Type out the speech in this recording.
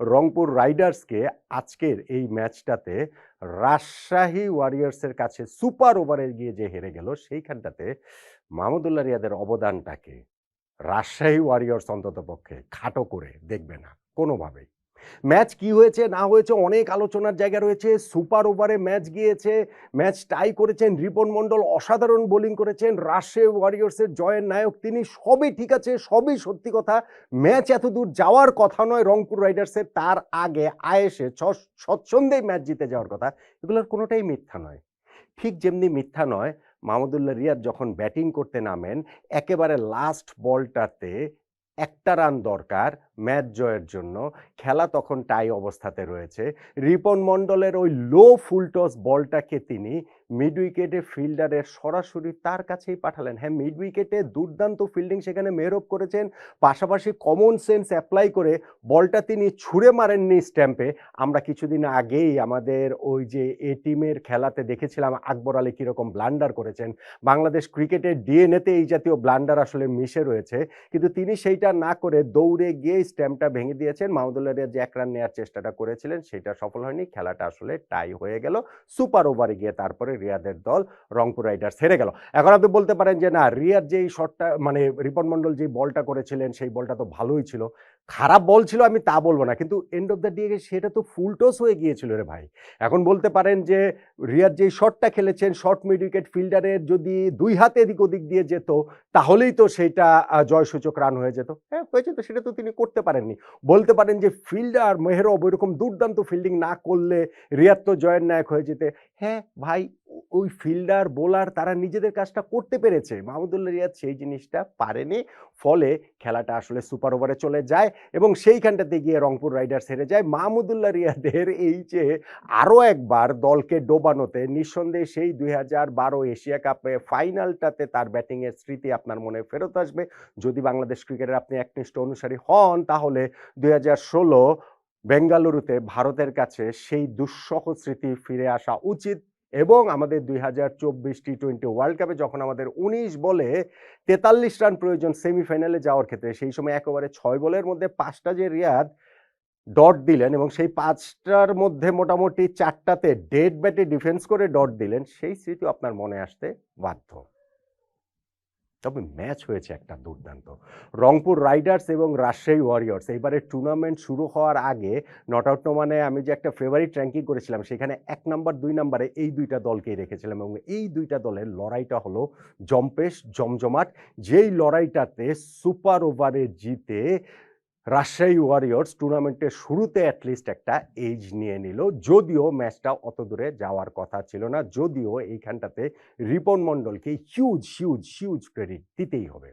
রংপুর রাইডার্সকে আজকের এই ম্যাচটাতে রাজশাহী ওয়ারিয়ার্সের কাছে সুপার ওভারে গিয়ে যে হেরে গেল, সেইখানটাতে মাহমুদুল্লাহ রিয়াদের অবদানটাকে রাজশাহী ওয়ারিয়ার্স অন্তত পক্ষে খাটো করে দেখবে না, কোনোভাবেই। ম্যাচ কি হয়েছে, না হয়েছে, অনেক আলোচনার জায়গা রয়েছে। সুপার ওভারে ম্যাচ গিয়েছে, ম্যাচ টাই করেছেন রিপন মণ্ডল, অসাধারণ বোলিং করেছেন রাজশাহী ওয়ারিয়ার্সের জয়ের নায়ক। তিনি সবই ঠিক আছে, সবই সত্যি কথা। ম্যাচ এত দূর যাওয়ার কথা নয়, রংপুর রাইডার্সের তার আগে আয়েসে স্বচ্ছন্দেই ম্যাচ জিতে যাওয়ার কথা। এগুলোর কোনোটাই মিথ্যা নয়। ঠিক যেমনি মিথ্যা নয় মাহমুদুল্লাহ রিয়াদ যখন ব্যাটিং করতে নামেন, একেবারে লাস্ট বলটাতে একটা রান দরকার ম্যাচ জয়ের জন্য। খেলা তখন টাই অবস্থাতে রয়েছে। রিপন মণ্ডলের ওই লো ফুলটস বলটাকে তিনি মিড উইকেটে ফিল্ডারের সরাসরি তার কাছেই পাঠালেন। হ্যাঁ মিড উইকেটে দুর্দান্ত ফিল্ডিং সেখানে মেহরব করেছেন। পাশাপাশি কমন সেন্স অ্যাপ্লাই করে বলটা তিনি ছুঁড়ে মারেননি স্ট্যাম্পে। আমরা কিছুদিন আগেই আমাদের ওই যে এ টিমের খেলাতে দেখেছিলাম আকবর আলী কীরকম ব্লান্ডার করেছেন। বাংলাদেশ ক্রিকেটের ডিএনএতে এই জাতীয় ব্লান্ডার আসলে মিশে রয়েছে। কিন্তু তিনি সেইটা না করে দৌড়ে গিয়ে স্ট্যাম্পটা ভেঙে দিয়েছেন। মাহমুদুল্লাহ যে এক রান নেওয়ার চেষ্টাটা করেছিলেন, সেটা সফল হয়নি। খেলাটা আসলে টাই হয়ে গেল। সুপার ওভারে গিয়ে তারপরে রিয়াদের দল রংপুর রাইডার্স হেরে গেল। এখন আপনি বলতে পারেন যে না রিয়াদ যেই শটটা মানে রিপন মন্ডল যেই বলটা করেছিলেন সেই বলটা তো ভালোই ছিল। খারাপ বল ছিল আমি তা বলব না কিন্তু এন্ড অফ দ্য ডে সেটা তো ফুল টস হয়ে গিয়েছিল রে ভাই। এখন বলতে পারেন যে রিয়াদ যেই শটটা খেলেছেন শর্ট মিড উইকেট ফিল্ডারের যদি দুই হাতে এদিক ওদিক দিয়ে যেত তাহলেই তো আহ, জয়সূচক রান হয়ে যেত। হ্যাঁ হয়েছে তো সেটা তো তিনি করতে পারেননি। বলতে পারেন যে ফিল্ডার মেহরব ওইরকম দুর্দান্ত ফিল্ডিং না করলে রিয়াদ তো জয়ের নায়ক হয়ে যেতে। হ্যাঁ ভাই ওই ফিল্ডার, বোলার তারা নিজেদের কাজটা করতে পেরেছে। মাহমুদুল্লাহ রিয়াদ সেই জিনিসটা পারেনি। ফলে খেলাটা আসলে সুপার ওভারে চলে যায় এবং সেইখানটাতে গিয়ে রংপুর রাইডার্স হেরে যায়। মাহমুদুল্লাহ রিয়াদের এই যে আরও একবার দলকে ডোবানোতে নিঃসন্দেহে সেই দুই হাজার বারো এশিয়া কাপে ফাইনালটাতে তার ব্যাটিংয়ের স্মৃতি আপনার মনে ফেরত আসবে। যদি বাংলাদেশ ক্রিকেটের আপনি একনিষ্ঠ অনুসারী হন, তাহলে দুই হাজার ষোলো বেঙ্গালুরুতে ভারতের কাছে সেই দুঃসহ স্মৃতি ফিরে আসা উচিত। এবং আমাদের দুই হাজার চব্বিশ টি টোয়েন্টি ওয়ার্ল্ড কাপে যখন আমাদের উনিশ বলে তেতাল্লিশ রান প্রয়োজন সেমিফাইনালে যাওয়ার ক্ষেত্রে, সেই সময় একেবারে ছয় বলের মধ্যে পাঁচটা যে রিয়াদ ডট দিলেন এবং সেই পাঁচটার মধ্যে মোটামুটি চারটাতে ডেড ব্যাটে ডিফেন্স করে ডট দিলেন, সেই স্মৃতি আপনার মনে আসতে বাধ্য। তবে ম্যাচ হয়েছে একটা দুর্দান্ত। রংপুর রাইডার্স এবং রাজশাহী ওয়ারিয়র্স। এইবারের টুর্নামেন্ট শুরু হওয়ার আগে নট আউট মানে আমি যে একটা ফেভারিট র্যাঙ্কিং করেছিলাম, সেখানে এক নম্বর, দুই নাম্বারে এই দুইটা দলকেই রেখেছিলাম এবং এই দুইটা দলের লড়াইটা হলো জম্পেশ, জমজমাট। যেই লড়াইটাতে সুপার ওভারে জিতে রাজশাহী ওয়ারিয়র্স টুর্নামেন্টের শুরুতে অ্যাটলিস্ট একটা এজ নিয়ে নিল। যদিও ম্যাচটা অত দূরে যাওয়ার কথা ছিল না, যদিও এইখানটাতে রিপন মণ্ডলকে হিউজ হিউজ হিউজ ক্রেডিট দিতেই হবে।